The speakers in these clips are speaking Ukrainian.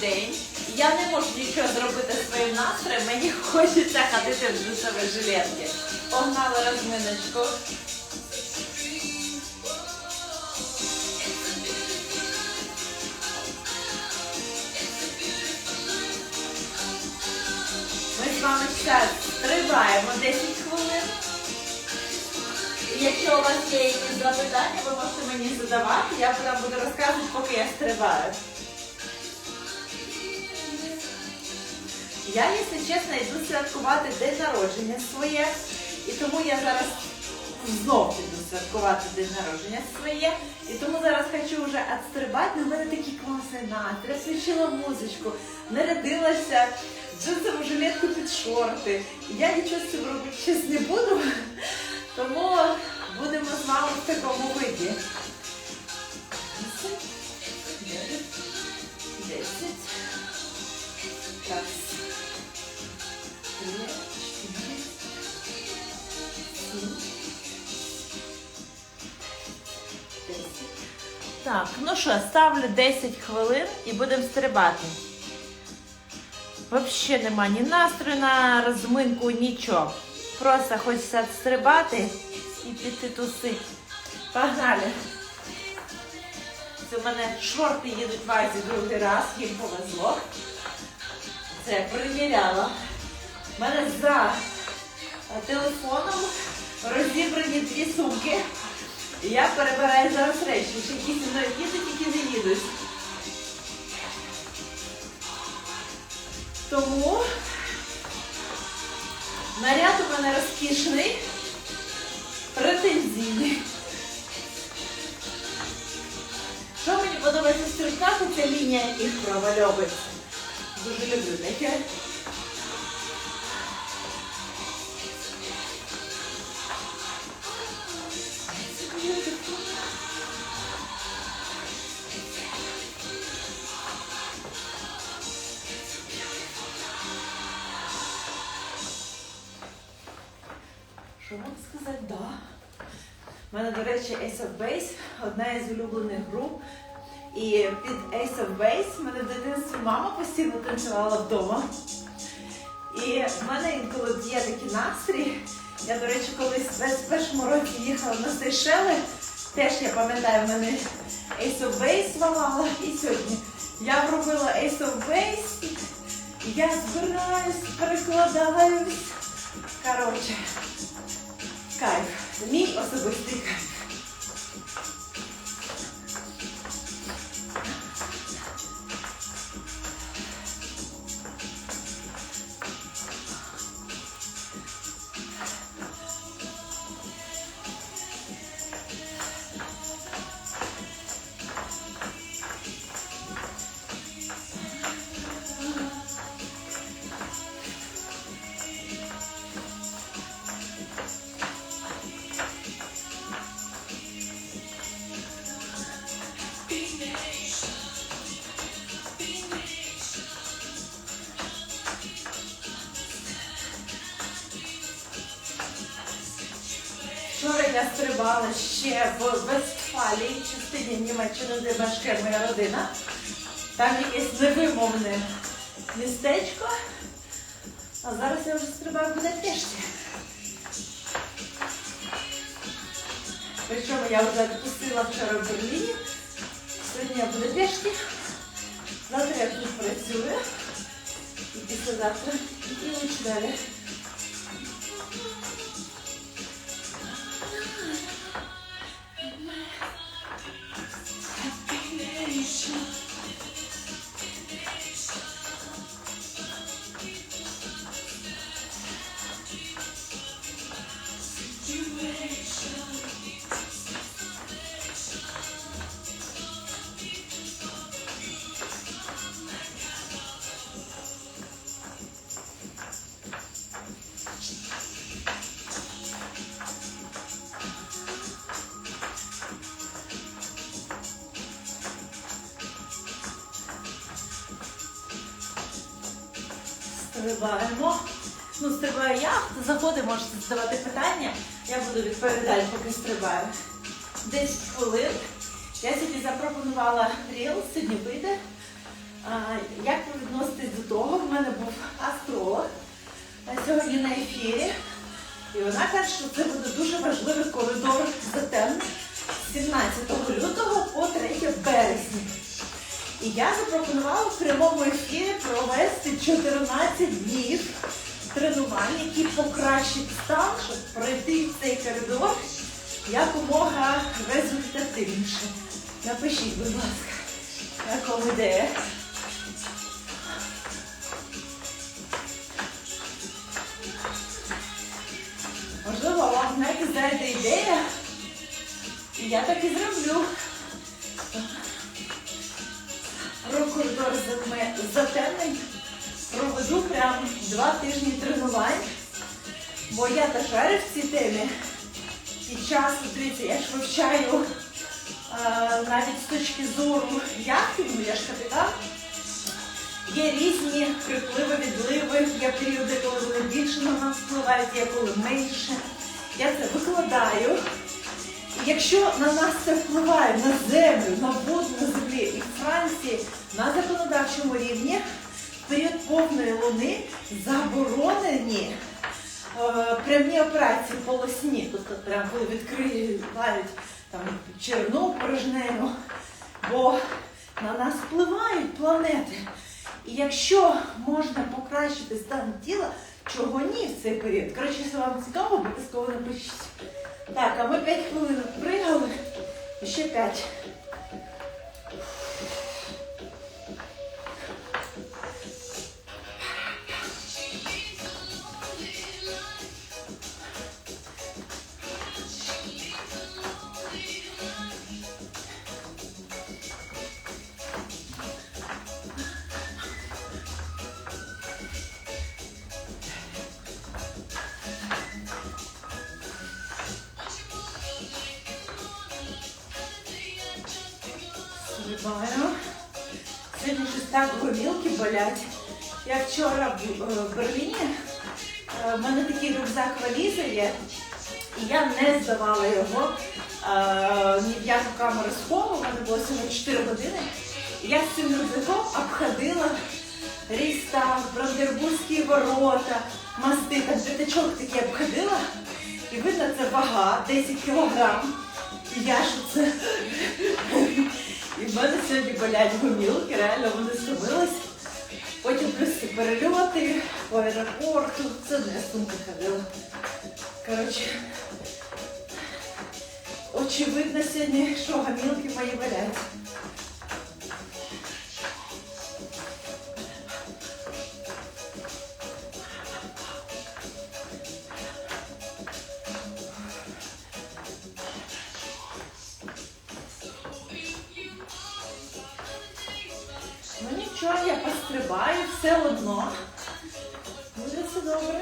день. і Я не можу нічого зробити своїм настроєм. Мені хочеться ходити в душовій жилетці. Погнали розминочку. Ми з вами зараз стрибаємо 10 хвилин. Якщо у вас є якісь запитання, ви можете мені задавати. Я вам буду розказувати, поки я стрибаю. Я, якщо чесно, йду святкувати день народження своє. І тому я зараз знов піду святкувати день народження своє. І тому зараз хочу вже відстрибати, У мене такий класний настрій. Я включила музичку, нарядилася, джинсову жилетку під шорти. Я нічого з цим робити щось не буду. Тому будемо з вами в такому виді. Десять. Так. 4, 6, Так, ну що, ставлю 10 хвилин і будемо стрибати. Взагалі нема ні настрою на розминку, нічого. Просто хочеться стрибати і піти тусити. Погнали! Це в мене шорти їдуть в Азі другий раз, їм повезло. Це приміряла. У мене за е, телефоном розібрані дві сумки. І я перебираю зараз речі, що якісь не їдуть, які не їдуть. Тому наряд у мене розкішний, претензійний. Що мені подобається в стрибках, це лінія їх провальовується. Дуже люблю таке. Що вам сказати? Да. У мене, до речі, Ace of Base одна із улюблених груп. І під Ace of Base мене в дитинстві мама постійно танцювала вдома. І в мене інколи є такий настрій. Я, до речі, колись в 21 році їхала на Сейшели. Теж я пам'ятаю, в мене Ace of Base валала. І сьогодні я вробила Ace of Base. Я збираюсь, перекладаюсь. Коротше, кайф. Мій особистий кайф. Я стрибала ще в Вестфалії, частині Німеччини, де мешкає моя родина. Там якесь невимовне містечко. А зараз я вже стрибаю в Будапешті. Причому я вже відпустила вчора в Берліні. Сьогодні я в Будапешті. Завтра я тут працюю. І післязавтра. І далі. перебуваємо. Ну, стрибаю я, заходи, можете задавати питання, я буду відповідати, поки стрибаю. Десь хвилин. Я собі запропонувала ріл, сьогодні вийде. Як ви відноситесь до того? В мене був астролог а сьогодні на ефірі. І вона каже, що це буде дуже важливий коридор затем 17 лютого по 3 березня. І я запропонувала в прямому ефірі провести 14 днів тренувань, які покращать стан, щоб пройти цей коридор якомога результативніше. Напишіть, будь ласка, як вам ідея. Можливо, вам знаєте, зайде ідея. І я так і зроблю. Про коридор затемнень проведу прям два тижні тренувань. Бо я та шарю в цій темі. Під час, дивіться, я ж вивчаю е, навіть з точки зору яхтингу, я ж капітан. Є різні припливи, відливи, є періоди, коли вони більше на нас впливають, є коли менше. Я це викладаю. Якщо на нас це впливає на землю, на воду на землі і в Франції на законодавчому рівні, в період повної луни заборонені е, прямі операції полосні, тобто прям коли відкривають там черну порожнину, бо на нас впливають планети. І якщо можна покращити стан тіла, чого ні в цей період. Коротше, якщо вам цікаво, обов'язково напишіть. Так, а ми 5 хвилин пригали, ще 5. Стрибаю. Сьогодні щось так горілки болять. Я вчора в е, Берліні, е, в мене такий рюкзак валізи є, і я не здавала його е, ні в яку камеру схову, в мене було всього 4 години. І я з цим рюкзаком обходила Рейстаг, Брандербурзькі ворота, мости, там п'ятачок такий обходила. І видно, це вага 10 кілограм. І я що це мене сьогодні болять гумілки, реально вони стомились. Потім плюс перельоти по аеропорту. Це не сумка ходила. Коротше, очевидно сьогодні, що гомілки мої болять. Ну я пострибаю все одно. Буде все добре.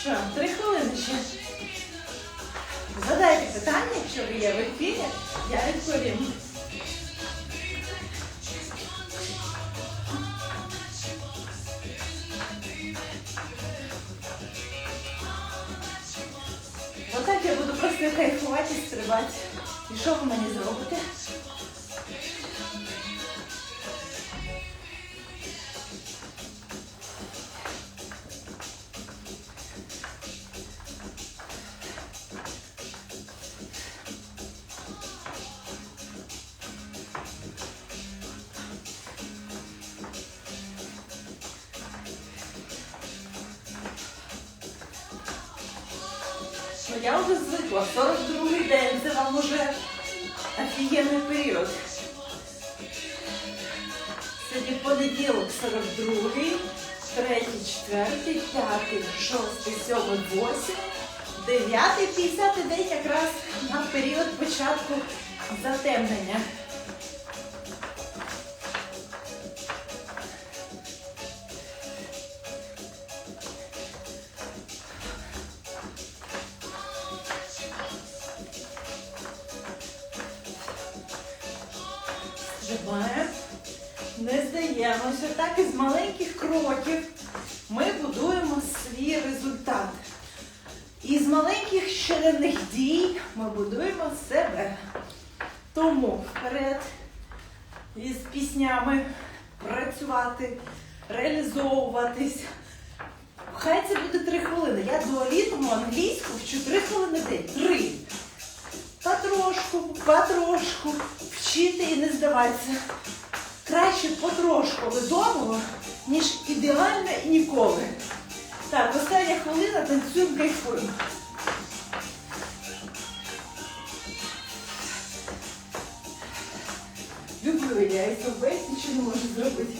Що, три хвилини ще. Задайте питання, якщо ви є в ефірі, я відповім. Просто кайфувати стрибати. І що ви мені зробите? Я вже звикла. 42-й день це вам уже офігенний період. Сьогодні понеділок 42-й, третій, четвертий, п'ятий, шостий, сьомий, восьмий, дев'ятий, п'ятдесятий день якраз на період початку затемнення. Стрибаємо. Не здаємося. Так із маленьких кроків ми будуємо свій результат. Із маленьких щоденних дій ми будуємо себе. Тому вперед. із піснями працювати, реалізовуватись. Хай це буде три хвилини. Я дуалітому англійську вчу три хвилини в день. Три. Потрошку, потрошку. Вчити і не здаватися. Краще потрошку ведомого, ніж ідеально і ніколи. Так, остання хвилина танцюємо кайфуємо. Люблю я і весь нічого не можу зробити.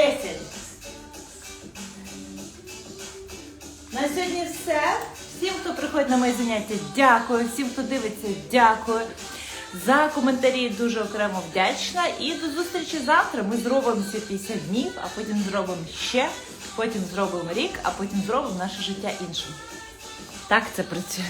Десять. На сьогодні все. Всім, хто приходить на мої заняття, дякую. Всім, хто дивиться, дякую. За коментарі дуже окремо вдячна. І до зустрічі завтра. Ми зробимо всі 50 днів, а потім зробимо ще, потім зробимо рік, а потім зробимо наше життя іншим. Так це працює.